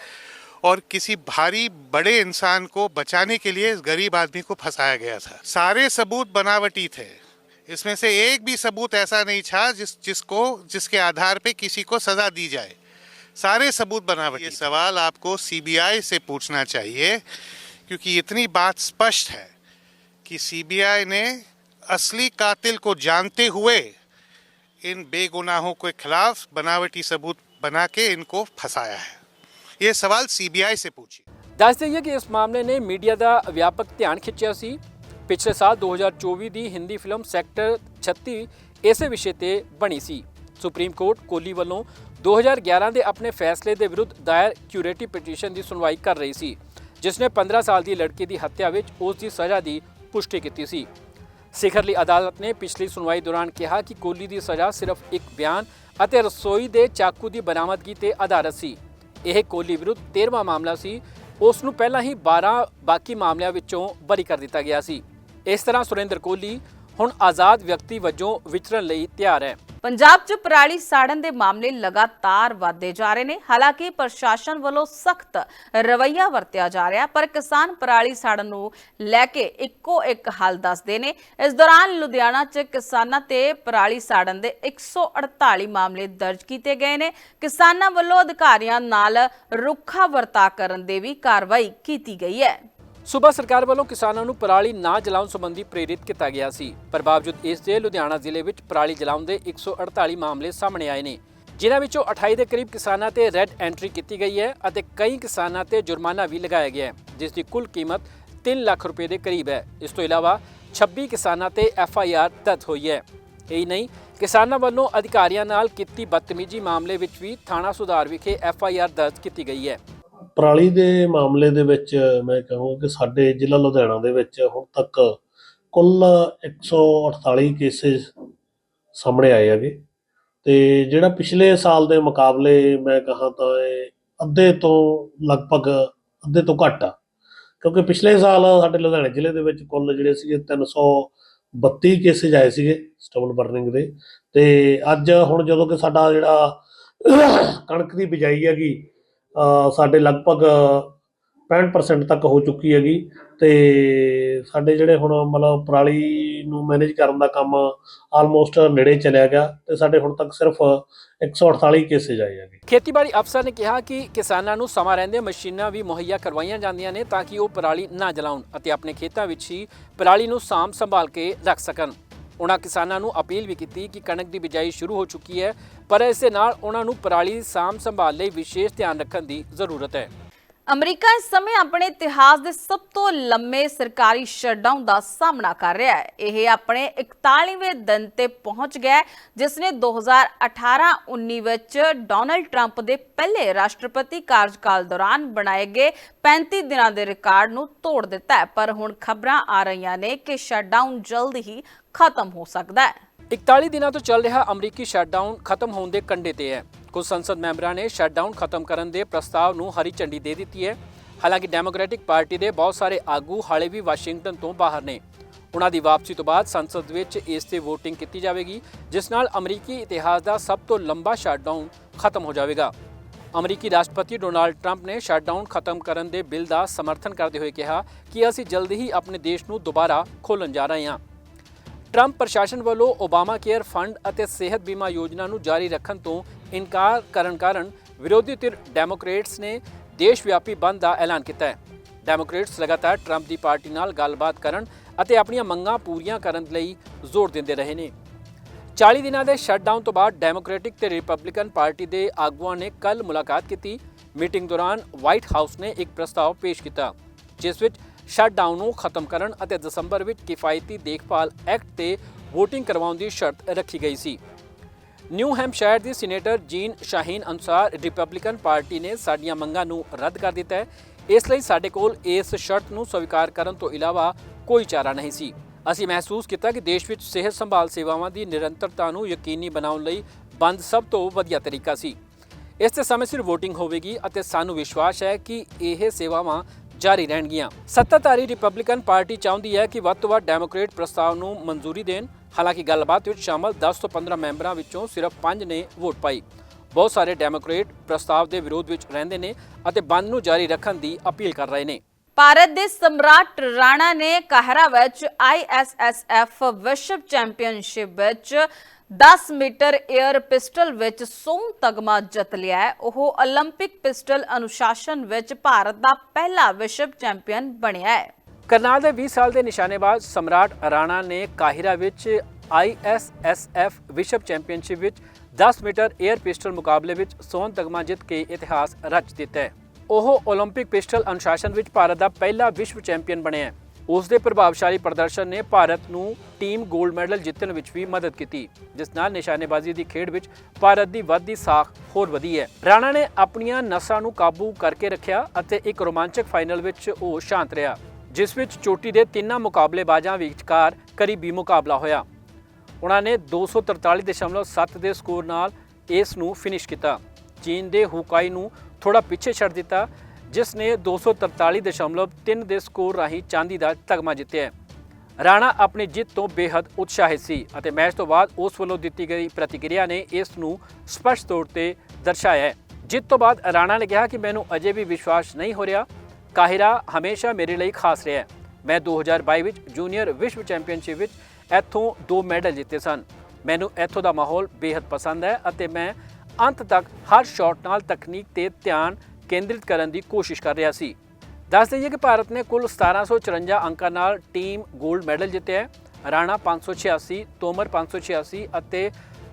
और किसी भारी बड़े इंसान को बचाने के लिए इस गरीब आदमी को फंसाया गया था। सारे सबूत बनावटी थे। इसमें से एक भी सबूत ऐसा नहीं था जिस जिसको जिसके आधार पे किसी को सजा दी जाए। सारे सबूत बनावटी ये सवाल आपको सीबीआई से पूछना चाहिए क्योंकि इतनी बात स्पष्ट है। कि सीबीआई ने असली कातिल को जानते हुए इन बेगुनाहों के खिलाफ बनावटी सबूत बना के इनको फंसाया है ये सवाल सीबीआई से पूछिए ਦੱਸ ਦਈਏ ਕਿ ਇਸ ਮਾਮਲੇ ਨੇ ਮੀਡੀਆ ਦਾ ਵਿਆਪਕ ਧਿਆਨ ਖਿੱਚਿਆ ਸੀ ਪਿਛਲੇ ਸਾਲ 2024 ਦੀ ਹਿੰਦੀ ਫਿਲਮ ਸੈਕਟਰ 36 ਇਸੇ ਵਿਸ਼ੇ ਤੇ ਬਣੀ ਸੀ ਸੁਪਰੀਮ ਕੋਰਟ ਕੋਹਲੀ ਵੱਲੋਂ 2011 ਦੇ ਆਪਣੇ ਫੈਸਲੇ ਦੇ ਵਿਰੁੱਧ ਦਾਇਰ ਕਿਊਰੇਟਿਵ ਪਟੀਸ਼ਨ ਦੀ ਸੁਣਵਾਈ ਕਰ ਰਹੀ ਸੀ ਜਿਸ ਨੇ 15 ਸਾਲ ਦੀ ਲੜਕੀ ਦੀ ਹੱਤਿਆ ਵਿੱਚ ਉਸ ਦੀ ਸਜ਼ਾ ਦੀ ਪੁਸ਼ਟੀ ਕੀਤੀ ਸੀ। ਸਿਖਰਲੀ ਅਦਾਲਤ ਨੇ ਪਿਛਲੀ ਸੁਣਵਾਈ ਦੌਰਾਨ ਕਿਹਾ ਕਿ ਕੋਹਲੀ ਦੀ ਸਜ਼ਾ ਸਿਰਫ ਇੱਕ ਬਿਆਨ ਅਤੇ ਰਸੋਈ ਦੇ ਚਾਕੂ ਦੀ ਬਰਾਮਦਗੀ ਤੇ ਆਧਾਰਿਤ ਸੀ। ਇਹ ਕੋਹਲੀ ਵਿਰੁੱਧ 13ਵਾਂ ਮਾਮਲਾ ਸੀ। ਉਸ ਨੂੰ ਪਹਿਲਾਂ ਹੀ 12 ਬਾਕੀ ਮਾਮਲਿਆਂ ਵਿੱਚੋਂ ਬਰੀ ਕਰ ਦਿੱਤਾ ਗਿਆ ਸੀ। ਇਸ ਤਰ੍ਹਾਂ ਸੁਰਿੰਦਰ ਕੋਹਲੀ ਹੁਣ ਆਜ਼ਾਦ ਵਿਅਕਤੀ ਵਜੋਂ ਵਿਚਰਨ ਲਈ ਤਿਆਰ ਹੈ। ਪੰਜਾਬ 'ਚ ਪਰਾਲੀ ਸਾੜਨ ਦੇ ਮਾਮਲੇ ਲਗਾਤਾਰ ਵਧਦੇ ਜਾ ਰਹੇ ਨੇ। ਹਾਲਾਂਕਿ ਪ੍ਰਸ਼ਾਸਨ ਵੱਲੋਂ ਸਖਤ ਰਵੱਈਆ ਵਰਤਿਆ ਜਾ ਰਿਹਾ, ਪਰ ਕਿਸਾਨ ਪਰਾਲੀ ਸਾੜਨ ਨੂੰ ਲੈ ਕੇ ਇੱਕੋ ਇੱਕ ਹੱਲ ਦੱਸਦੇ ਨੇ। ਇਸ ਦੌਰਾਨ ਲੁਧਿਆਣਾ 'ਚ ਕਿਸਾਨਾਂ ਤੇ ਪਰਾਲੀ ਸਾੜਨ ਦੇ 148 ਮਾਮਲੇ ਦਰਜ ਕੀਤੇ ਗਏ ਨੇ। ਕਿਸਾਨਾਂ ਵੱਲੋਂ ਅਧਿਕਾਰੀਆਂ ਨਾਲ ਰੁੱਖਾ ਵਰਤਾ ਕਰਨ ਦੇ ਵੀ ਕਾਰਵਾਈ ਕੀਤੀ ਗਈ ਹੈ। ਸੂਬਾ ਸਰਕਾਰ ਵੱਲੋਂ ਕਿਸਾਨਾਂ ਨੂੰ ਪਰਾਲੀ ਨਾ ਜਲਾਉਣ ਸੰਬੰਧੀ ਪ੍ਰੇਰਿਤ ਕੀਤਾ ਗਿਆ ਸੀ। ਪਰ ਬਾਵਜੂਦ ਇਸ ਦੇ ਲੁਧਿਆਣਾ ਜ਼ਿਲ੍ਹੇ ਵਿੱਚ ਪਰਾਲੀ ਜਲਾਉਣ ਦੇ 148 ਮਾਮਲੇ ਸਾਹਮਣੇ ਆਏ ਨੇ। ਜਿਨ੍ਹਾਂ ਵਿੱਚੋਂ 28 ਦੇ ਕਰੀਬ ਕਿਸਾਨਾਂ ਤੇ ਰੈੱਡ ਐਂਟਰੀ ਕੀਤੀ ਗਈ ਹੈ ਅਤੇ ਕਈ ਕਿਸਾਨਾਂ ਤੇ ਜੁਰਮਾਨਾ ਵੀ ਲਗਾਇਆ ਗਿਆ ਹੈ, ਜਿਸ ਦੀ ਕੁੱਲ ਕੀਮਤ 3 ਲੱਖ ਰੁਪਏ ਦੇ ਕਰੀਬ ਹੈ। ਇਸ ਤੋਂ ਇਲਾਵਾ 26 ਕਿਸਾਨਾਂ ਤੇ ਐਫ ਆਈ ਆਰ ਦਰਜ ਹੋਈ ਹੈ। ਇਹੀ ਨਹੀਂ, ਕਿਸਾਨਾਂ ਵੱਲੋਂ ਅਧਿਕਾਰੀਆਂ ਨਾਲ ਕੀਤੀ ਬਦਤਮੀਜ਼ੀ ਮਾਮਲੇ ਵਿੱਚ ਵੀ ਥਾਣਾ ਸੁਧਾਰ ਵਿਖੇ ਐਫ ਆਈ ਆਰ ਦਰਜ ਕੀਤੀ ਗਈ ਹੈ। ਪਰਾਲੀ ਦੇ ਮਾਮਲੇ ਦੇ ਵਿੱਚ ਮੈਂ ਕਹਾਂਗਾ ਕਿ ਸਾਡੇ ਜ਼ਿਲ੍ਹਾ ਲੁਧਿਆਣਾ ਦੇ ਵਿੱਚ ਹੁਣ ਤੱਕ ਕੁੱਲ 148 ਕੇਸਿਸ ਸਾਹਮਣੇ ਆਏ ਹੈਗੇ। ਤੇ ਜਿਹੜਾ ਪਿਛਲੇ ਸਾਲ ਦੇ ਮੁਕਾਬਲੇ ਮੈਂ ਕਹਾਂ ਤਾਂ ਇਹ ਅੱਧੇ ਤੋਂ ਲਗਭਗ ਅੱਧੇ ਤੋਂ ਘੱਟ ਆ। ਕਿਉਂਕਿ ਪਿਛਲੇ ਸਾਲ ਸਾਡੇ ਲੁਧਿਆਣਾ ਜ਼ਿਲ੍ਹੇ ਦੇ ਵਿੱਚ ਕੁੱਲ ਜਿਹੜੇ ਸੀਗੇ 332 ਕੇਸਿਸ ਆਏ ਸੀਗੇ ਸਟਬਲ ਬਰਨਿੰਗ ਦੇ। ਤੇ ਅੱਜ ਹੁਣ ਜਦੋਂ ਕਿ ਸਾਡਾ ਜਿਹੜਾ ਕਣਕ ਦੀ ਬਿਜਾਈ ਹੈਗੀ ਸਾਡੇ ਲਗਭਗ 65% ਤੱਕ ਹੋ ਚੁੱਕੀ ਹੈਗੀ ਤੇ ਸਾਡੇ ਜਿਹੜੇ ਹੁਣ ਮਤਲਬ ਪਰਾਲੀ ਨੂੰ ਮੈਨੇਜ ਕਰਨ ਦਾ ਕੰਮ ਆਲਮੋਸਟ ਨੇੜੇ ਚਲਿਆ ਗਿਆ ਤੇ ਸਾਡੇ ਹੁਣ ਤੱਕ ਸਿਰਫ 148 ਕੇਸਿਸ ਆਏ ਹੈਗੇ। ਖੇਤੀਬਾੜੀ ਅਫਸਰ ਨੇ ਕਿਹਾ ਕਿ ਕਿਸਾਨਾਂ ਨੂੰ ਸਮਾਂ ਰਹਿੰਦੇ ਮਸ਼ੀਨਾਂ ਵੀ ਮੁਹੱਈਆ ਕਰਵਾਈਆਂ ਜਾਂਦੀਆਂ ਨੇ ਤਾਂ ਕਿ ਉਹ ਪਰਾਲੀ ਨਾ ਜਲਾਉਣ ਅਤੇ ਆਪਣੇ ਖੇਤਾਂ ਵਿੱਚ ਹੀ ਪਰਾਲੀ ਨੂੰ ਸਾਂਭ ਸੰਭਾਲ ਕੇ ਰੱਖ ਸਕਣ। ਉਹਨਾਂ ਕਿਸਾਨਾਂ ਨੂੰ ਅਪੀਲ ਵੀ ਕੀਤੀ ਕਿ ਕਣਕ ਦੀ ਬਿਜਾਈ ਸ਼ੁਰੂ ਹੋ ਚੁੱਕੀ ਹੈ, ਪਰ ਇਸ ਦੇ ਨਾਲ ਉਹਨਾਂ ਨੂੰ ਪਰਾਲੀ ਸਾਂਭ ਸੰਭਾਲ ਲਈ ਵਿਸ਼ੇਸ਼ ਧਿਆਨ ਰੱਖਣ ਦੀ ਜ਼ਰੂਰਤ ਹੈ। ਅਮਰੀਕਾ ਇਸ ਸਮੇਂ ਆਪਣੇ ਇਤਿਹਾਸ ਦੇ ਸਭ ਤੋਂ ਲੰਮੇ ਸਰਕਾਰੀ ਸ਼ਟਡਾਊਨ ਦਾ ਸਾਹਮਣਾ ਕਰ ਰਿਹਾ ਹੈ। ਇਹ ਆਪਣੇ 41ਵੇਂ ਦਿਨ ਤੇ ਪਹੁੰਚ ਗਿਆ ਜਿਸ ਨੇ 2018-19 ਵਿੱਚ ਡੋਨਲਡ ਟਰੰਪ ਦੇ ਪਹਿਲੇ ਰਾਸ਼ਟਰਪਤੀ ਕਾਰਜਕਾਲ ਦੌਰਾਨ ਬਣਾਏ ਗਏ 35 ਦਿਨਾਂ ਦੇ ਰਿਕਾਰਡ ਨੂੰ ਤੋੜ ਦਿੱਤਾ ਪਰ ਹੁਣ ਖਬਰਾਂ ਆ ਰਹੀਆਂ ਨੇ ਕਿ ਸ਼ਟਡਾਊਨ ਜਲਦ ਹੀ ਖਤਮ ਹੋ ਸਕਦਾ ਹੈ। 41 ਦਿਨਾਂ ਤੋਂ ਚੱਲ ਰਿਹਾ ਅਮਰੀਕੀ ਸ਼ਟਡਾਊਨ ਖਤਮ ਹੋਣ ਦੇ ਕੰਢੇ ਤੇ ਹੈ। ਕੁਝ ਸੰਸਦ ਮੈਂਬਰਾਂ ਨੇ ਸ਼ਟਡਾਊਨ ਖਤਮ ਕਰਨ ਦੇ ਪ੍ਰਸਤਾਵ ਨੂੰ ਹਰੀ ਝੰਡੀ ਦੇ ਦਿੱਤੀ ਹੈ। ਹਾਲਾਂਕਿ ਡੈਮੋਕ੍ਰੈਟਿਕ ਪਾਰਟੀ ਦੇ ਬਹੁਤ ਸਾਰੇ ਆਗੂ ਹਾਲੇ ਵੀ ਵਾਸ਼ਿੰਗਟਨ ਤੋਂ ਬਾਹਰ ਨੇ। ਉਹਨਾਂ ਦੀ ਵਾਪਸੀ ਤੋਂ ਬਾਅਦ ਸੰਸਦ ਵਿੱਚ ਇਸ ਤੇ VOTING ਕੀਤੀ ਜਾਵੇਗੀ, ਜਿਸ ਨਾਲ ਅਮਰੀਕੀ ਇਤਿਹਾਸ ਦਾ ਸਭ ਤੋਂ ਲੰਬਾ ਸ਼ਟਡਾਊਨ ਖਤਮ ਹੋ ਜਾਵੇਗਾ। ਅਮਰੀਕੀ ਰਾਸ਼ਟਰਪਤੀ ਡੋਨਾਲਡ ਟਰੰਪ ਨੇ ਸ਼ਟਡਾਊਨ ਖਤਮ ਕਰਨ ਦੇ ਬਿੱਲ ਦਾ ਸਮਰਥਨ ਕਰਦੇ ਹੋਏ ਕਿਹਾ ਕਿ ਅਸੀਂ ਜਲਦੀ ਹੀ ਆਪਣੇ ਦੇਸ਼ ਨੂੰ ਦੁਬਾਰਾ ਖੋਲ੍ਹਣ ਜਾ ਰਹੇ ਹਾਂ। ਟਰੰਪ ਪ੍ਰਸ਼ਾਸਨ ਵੱਲੋਂ ਓਬਾਮਾ ਕੇਅਰ ਫੰਡ ਅਤੇ ਸਿਹਤ ਬੀਮਾ ਯੋਜਨਾ ਨੂੰ ਜਾਰੀ ਰੱਖਣ ਤੋਂ ਇਨਕਾਰ ਕਰਨ ਕਾਰਨ ਵਿਰੋਧੀ ਧਿਰ ਡੈਮੋਕ੍ਰੇਟਸ ਨੇ ਦੇਸ਼ ਵਿਆਪੀ ਬੰਦ ਦਾ ਐਲਾਨ ਕੀਤਾ ਹੈ। ਡੈਮੋਕ੍ਰੇਟਸ ਲਗਾਤਾਰ ਟਰੰਪ ਦੀ ਪਾਰਟੀ ਨਾਲ ਗੱਲਬਾਤ ਕਰਨ ਅਤੇ ਆਪਣੀਆਂ ਮੰਗਾਂ ਪੂਰੀਆਂ ਕਰਨ ਲਈ ਜ਼ੋਰ ਦਿੰਦੇ ਰਹੇ ਨੇ। 40 ਦਿਨਾਂ ਦੇ ਸ਼ਟਡਾਊਨ ਤੋਂ ਬਾਅਦ ਡੈਮੋਕ੍ਰੈਟਿਕ ਤੇ ਰਿਪਬਲਿਕਨ ਪਾਰਟੀ ਦੇ ਆਗੂਆਂ ਨੇ ਕੱਲ ਮੁਲਾਕਾਤ ਕੀਤੀ। ਮੀਟਿੰਗ ਦੌਰਾਨ ਵਾਈਟ ਹਾਊਸ ਨੇ ਇੱਕ ਪ੍ਰਸਤਾਵ ਪੇਸ਼ ਕੀਤਾ, ਜਿਸ ਵਿੱਚ ਸ਼ਟਡਾਊਨ ਨੂੰ ਖਤਮ ਕਰਨ ਅਤੇ ਦਸੰਬਰ ਵਿੱਚ ਕਿਫਾਇਤੀ ਦੇਖਭਾਲ ਐਕਟ ਤੇ VOTING ਕਰਵਾਉਣ ਦੀ ਸ਼ਰਤ ਰੱਖੀ ਗਈ ਸੀ। ਨਿਊ ਹੈਂਪਸ਼ਾਇਰ ਦੀ ਸੀਨੇਟਰ ਜੀਨ ਸ਼ਾਹੀਨ ਅਨੁਸਾਰ ਰਿਪਬਲਿਕਨ ਪਾਰਟੀ ਨੇ ਸਾਡੀਆਂ ਮੰਗਾਂ ਨੂੰ ਰੱਦ ਕਰ ਦਿੱਤਾ ਹੈ। ਇਸ ਲਈ ਸਾਡੇ ਕੋਲ ਇਸ ਸ਼ਰਤ ਨੂੰ ਸਵੀਕਾਰ ਕਰਨ ਤੋਂ ਇਲਾਵਾ ਕੋਈ ਚਾਰਾ ਨਹੀਂ ਸੀ। ਅਸੀਂ ਮਹਿਸੂਸ ਕੀਤਾ ਕਿ ਦੇਸ਼ ਵਿੱਚ ਸਿਹਤ ਸੰਭਾਲ ਸੇਵਾਵਾਂ ਦੀ ਨਿਰੰਤਰਤਾ ਨੂੰ ਯਕੀਨੀ ਬਣਾਉਣ ਲਈ ਬੰਦ ਸਭ ਤੋਂ ਵਧੀਆ ਤਰੀਕਾ ਸੀ। ਇਸ ਤੇ ਸਮੇਂ ਸਿਰ VOTING ਹੋਵੇਗੀ ਅਤੇ ਸਾਨੂੰ ਵਿਸ਼ਵਾਸ ਹੈ ਕਿ ਇਹ ਸੇਵਾਵਾਂ ਜਾਰੀ ਰਹਿਣਗੀਆਂ। ਸੱਤਾਧਾਰੀ ਰਿਪਬਲਿਕਨ ਪਾਰਟੀ ਚਾਹੁੰਦੀ ਹੈ ਕਿ ਵੱਧ ਤੋਂ ਵੱਧ ਡੈਮੋਕ੍ਰੇਟ ਪ੍ਰਸਤਾਵ ਨੂੰ ਮਨਜ਼ੂਰੀ ਦੇਣ। ਹਾਲਾਂਕਿ ਗੱਲਬਾਤ ਵਿੱਚ ਸ਼ਾਮਲ 10 ਤੋਂ 15 ਮੈਂਬਰਾਂ ਵਿੱਚੋਂ ਸਿਰਫ 5 ਨੇ ਵੋਟ ਪਾਈ। ਬਹੁਤ ਸਾਰੇ ਡੈਮੋਕ੍ਰੇਟ ਪ੍ਰਸਤਾਵ ਦੇ ਵਿਰੋਧ ਵਿੱਚ ਰਹਿੰਦੇ ਨੇ ਅਤੇ ਬੰਦ ਨੂੰ ਜਾਰੀ ਰੱਖਣ ਦੀ ਅਪੀਲ ਕਰ ਰਹੇ ਨੇ। ਭਾਰਤ ਦੇ ਸਮਰਾਟ ਰਾਣਾ ਨੇ ਕਾਹਰਾ ਵਿੱਚ ਆਈਐਸਐਸਐਫ ਵਿਸ਼ਵ ਚੈਂਪੀਅਨਸ਼ਿਪ ਵਿੱਚ 10 ਮੀਟਰ 에ਅਰ ਪਿਸਟਲ ਵਿੱਚ ਸੋਨ ਤਗਮਾ ਜਿੱਤ ਲਿਆ ਹੈ। ਉਹ 올림픽 ਪਿਸਟਲ ਅਨੁਸ਼ਾਸਨ ਵਿੱਚ ਭਾਰਤ ਦਾ ਪਹਿਲਾ ਵਿਸ਼ਵ ਚੈਂਪੀਅਨ ਬਣਿਆ ਹੈ। ਕਰਨਾਲ ਦੇ 20 ਸਾਲ ਦੇ ਨਿਸ਼ਾਨੇਬਾਜ਼ ਸਮਰਾਟ ਰਾਣਾ ਨੇ ਕਾਹਿਰਾ ਵਿੱਚ ISSF ਵਿਸ਼ਵ ਚੈਂਪੀਅਨਸ਼ਿਪ ਵਿੱਚ 10 ਮੀਟਰ 에ਅਰ ਪਿਸਟਲ ਮੁਕਾਬਲੇ ਵਿੱਚ ਸੋਨ ਤਗਮਾ ਜਿੱਤ ਕੇ ਇਤਿਹਾਸ ਰਚ ਦਿੱਤਾ ਹੈ। ਉਹ 올림픽 ਪਿਸਟਲ ਅਨੁਸ਼ਾਸਨ ਵਿੱਚ ਭਾਰਤ ਦਾ ਪਹਿਲਾ ਵਿਸ਼ਵ ਚੈਂਪੀਅਨ ਬਣਿਆ ਹੈ। ਉਸ ਦੇ ਪ੍ਰਭਾਵਸ਼ਾਲੀ ਪ੍ਰਦਰਸ਼ਨ ਨੇ ਭਾਰਤ ਨੂੰ ਟੀਮ 골ਡ ਮੈਡਲ ਜਿੱਤਣ ਵਿੱਚ ਵੀ ਮਦਦ ਕੀਤੀ, ਜਿਸ ਨਾਲ ਨਿਸ਼ਾਨੇਬਾਜ਼ੀ ਦੀ ਖੇਡ ਵਿੱਚ ਭਾਰਤ ਦੀ ਵੱਧਦੀ ਸਾਖ ਹੋਰ ਵਧੀ ਹੈ। ਰਾਣਾ ਨੇ ਆਪਣੀਆਂ ਨਸਾਂ ਨੂੰ ਕਾਬੂ ਕਰਕੇ ਰੱਖਿਆ ਅਤੇ ਇੱਕ ਰੋਮਾਂਚਕ ਫਾਈਨਲ ਵਿੱਚ ਉਹ ਸ਼ਾਂਤ ਰਿਹਾ, ਜਿਸ ਵਿੱਚ ਚੋਟੀ ਦੇ ਤਿੰਨਾਂ ਮੁਕਾਬਲੇਬਾਜ਼ਾਂ ਵਿਚਕਾਰ ਕਰੀਬੀ ਮੁਕਾਬਲਾ ਹੋਇਆ। ਉਹਨਾਂ ਨੇ 243.7 ਦੇ ਸਕੋਰ ਨਾਲ ਇਸ ਨੂੰ ਫਿਨਿਸ਼ ਕੀਤਾ। ਚੀਨ ਦੇ ਹੁਕਾਈ ਨੂੰ ਥੋੜਾ ਪਿੱਛੇ ਛੱਡ ਦਿੱਤਾ ਜਿਸ ਨੇ 243.3 ਦੇ ਸਕੋਰ ਰਾਹੀਂ ਚਾਂਦੀ ਦਾ ਤਗਮਾ ਜਿੱਤਿਆ ਰਾਣਾ ਆਪਣੀ ਜਿੱਤ ਤੋਂ ਬੇहद ਉਤਸ਼ਾਹਿਤ ਸੀ ਅਤੇ ਮੈਚ ਤੋਂ ਬਾਅਦ ਉਸ ਵੱਲੋਂ ਦਿੱਤੀ ਗਈ ਪ੍ਰਤੀਕਿਰਿਆ ਨੇ ਇਸ ਨੂੰ ਸਪਸ਼ਟ ਤੌਰ ਤੇ ਦਰਸਾਇਆ ਜਿੱਤ ਤੋਂ ਬਾਅਦ ਰਾਣਾ ਨੇ ਕਿਹਾ ਕਿ ਮੈਨੂੰ ਅਜੇ ਵੀ ਵਿਸ਼ਵਾਸ ਨਹੀਂ ਹੋ ਰਿਹਾ। ਕਾਹਿਰਾ ਹਮੇਸ਼ਾ ਮੇਰੇ ਲਈ ਖਾਸ ਰਿਹਾ ਹੈ। ਮੈਂ 2022 ਵਿੱਚ ਜੂਨੀਅਰ ਵਿਸ਼ਵ ਚੈਂਪੀਅਨਸ਼ਿਪ ਵਿੱਚ ਇੱਥੋਂ ਦੋ ਮੈਡਲ ਜਿੱਤੇ ਸਨ। ਮੈਨੂੰ ਇੱਥੋਂ ਦਾ ਮਾਹੌਲ ਬੇहद ਪਸੰਦ ਹੈ ਅਤੇ ਮੈਂ ਅੰਤ ਤੱਕ ਹਰ ਸ਼ਾਟ ਨਾਲ ਤਕਨੀਕ ਤੇ ਧਿਆਨ ਕੇਂਦਰਿਤ ਕਰਨ ਦੀ ਕੋਸ਼ਿਸ਼ ਕਰ ਰਿਹਾ ਸੀ। ਦੱਸ ਦਈਏ ਕਿ ਭਾਰਤ ਨੇ ਕੁੱਲ 1754 ਅੰਕਾਂ ਨਾਲ ਟੀਮ 골ਡ ਮੈਡਲ ਜਿੱਤਿਆ ਹੈ। ਰਾਣਾ 586 ਤੋਮਰ 586 ਅਤੇ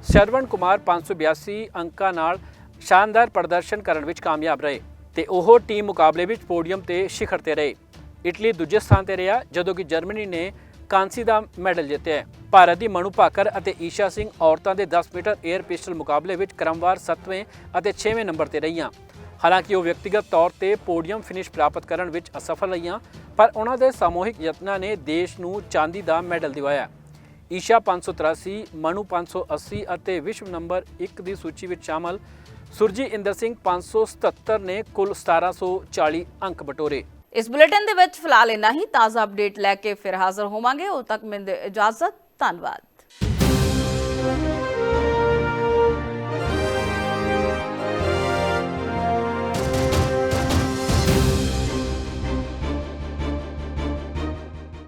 ਸ਼ਰਵਣ ਕੁਮਾਰ 582 ਅੰਕਾਂ ਨਾਲ ਸ਼ਾਨਦਾਰ ਪ੍ਰਦਰਸ਼ਨ ਕਰਨ ਵਿੱਚ ਕਾਮਯਾਬ ਰਹੇ ਤੇ ਉਹ ਟੀਮ ਮੁਕਾਬਲੇ ਵਿੱਚ ਪੋਡੀਅਮ ਤੇ ਸਿਖਰ ਤੇ ਰਹੇ। ਇਟਲੀ ਦੂਜੇ ਸਥਾਨ ਤੇ ਰਿਹਾ, ਜਦੋਂ ਕਿ ਜਰਮਨੀ ਨੇ ਕਾਂਸੀ ਦਾ ਮੈਡਲ ਜਿੱਤਿਆ ਭਾਰਤ ਦੀ ਮਨੂ ਭਾਕਰ ਅਤੇ ਈਸ਼ਾ ਸਿੰਘ ਔਰਤਾਂ ਦੇ 10 ਮੀਟਰ 에ਅਰ ਪਿਸਟਲ ਮੁਕਾਬਲੇ ਵਿੱਚ ਕ੍ਰਮਵਾਰ 7ਵੇਂ ਅਤੇ 6ਵੇਂ ਨੰਬਰ ਤੇ ਰਹੀਆਂ। ਹਾਲਾਂਕਿ ਉਹ ਵਿਅਕਤੀਗਤ ਤੌਰ ਤੇ ਪੋਡੀਅਮ ਫਿਨਿਸ਼ ਪ੍ਰਾਪਤ ਕਰਨ ਵਿੱਚ ਅਸਫਲ ਰਹੀਆਂ, ਪਰ ਉਹਨਾਂ ਦੇ ਸਮੂਹਿਕ ਯਤਨਾਂ ਨੇ ਦੇਸ਼ ਨੂੰ ਚਾਂਦੀ ਦਾ ਮੈਡਲ ਦਿਵਾਇਆ। ਈਸ਼ਾ 583 ਮਨੂ 580 ਅਤੇ ਵਿਸ਼ਵ ਨੰਬਰ 1 ਦੀ ਸੂਚੀ ਵਿੱਚ ਸ਼ਾਮਲ ਸੁਰਜੀ ਇੰਦਰ ਸਿੰਘ 577 ਨੇ ਕੁੱਲ 1740 ਅੰਕ ਬਟੋਰੇ। ਇਸ ਬੁਲੇਟਿਨ ਦੇ ਵਿੱਚ ਫਿਲਹਾਲ ਇੰਨਾ ਹੀ। ਤਾਜ਼ਾ ਅਪਡੇਟ ਲੈ ਕੇ ਫਿਰ ਹਾਜ਼ਰ ਹੋਵਾਂਗੇ। ਉਦੋਂ ਤੱਕ ਮੈਨੂੰ ਇਜਾਜ਼ਤ, ਧੰਨਵਾਦ।